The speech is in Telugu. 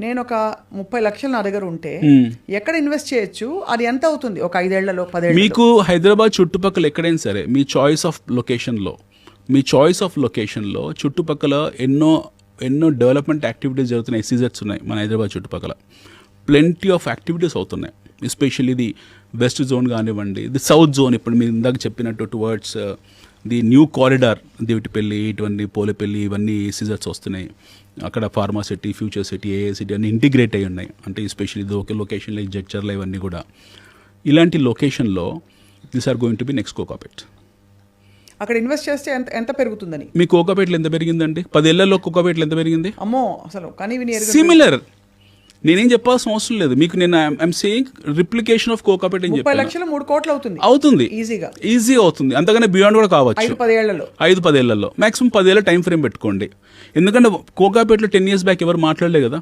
నేను ఒక ముప్పై లక్షలు నా దగ్గర ఉంటే. ఎక్కడ ఇన్వెస్ట్ చేయొచ్చు? అది ఎంత అవుతుంది? ఒక ఐదేళ్ళలో పదేళ్ళలో మీకు హైదరాబాద్ చుట్టుపక్కల ఎక్కడైనా సరే మీ చాయిస్ ఆఫ్ లొకేషన్లో మీ చాయిస్ ఆఫ్ లొకేషన్లో చుట్టుపక్కల ఎన్నో ఎన్నో డెవలప్మెంట్ యాక్టివిటీస్ జరుగుతున్నాయి ఎస్సీజెట్స్ ఉన్నాయి మన హైదరాబాద్ చుట్టుపక్కల. ప్లెంటీ ఆఫ్ యాక్టివిటీస్ అవుతున్నాయి. ఎస్పెషల్లీ ఇది వెస్ట్ జోన్ కానివ్వండి ఇది సౌత్ జోన్ ఇప్పుడు మీరు ఇందాక చెప్పినట్టు towards the new corridor Divitipalli ఇటువంటి పోలేపల్లి ఇవన్నీ ఎస్సీజెట్స్ వస్తున్నాయి. అక్కడ pharma city future city A A city అన్ని ఇంటిగ్రేట్ అయి ఉన్నాయి. అంటే ఎస్పెషల్లీ ఇది ఒక లొకేషన్లో ఈ జడ్చర్లో ఇవన్నీ కూడా. ఇలాంటి లొకేషన్లో this are going to be next Kokapet అక్కడ ఇన్వెస్ట్ చేస్తే ఎంత ఎంత పెరుగుతుందని? మీ కోకాపేటలు ఎంత పెరిగిందండి? పదేళ్ళలో కోకాపేటలు ఎంత పెరిగింది? అమ్మో అసలు కానీ సిమిలర్ నేనేం చెప్పాల్సిన అవసరం లేదు. మీకు నేను I'm saying replication of Kokapet అని చెప్పాను. లక్షలు మూడు కోట్లు అవుతుంది. అవుతుంది. ఈజీగా ఈజీ అవుతుంది. అంతగానే బియాండ్ కూడా కావచ్చు. ఐదు పదేళ్ళలో. ఐదు పదేళ్ళలో. మాక్సిమం పదేళ్ళ టైం ఫ్రేమ్ పెట్టుకోండి. ఎందుకంటే కోకాపేటలో టెన్ ఇయర్స్ బ్యాక్ ఎవరు మాట్లాడలే కదా.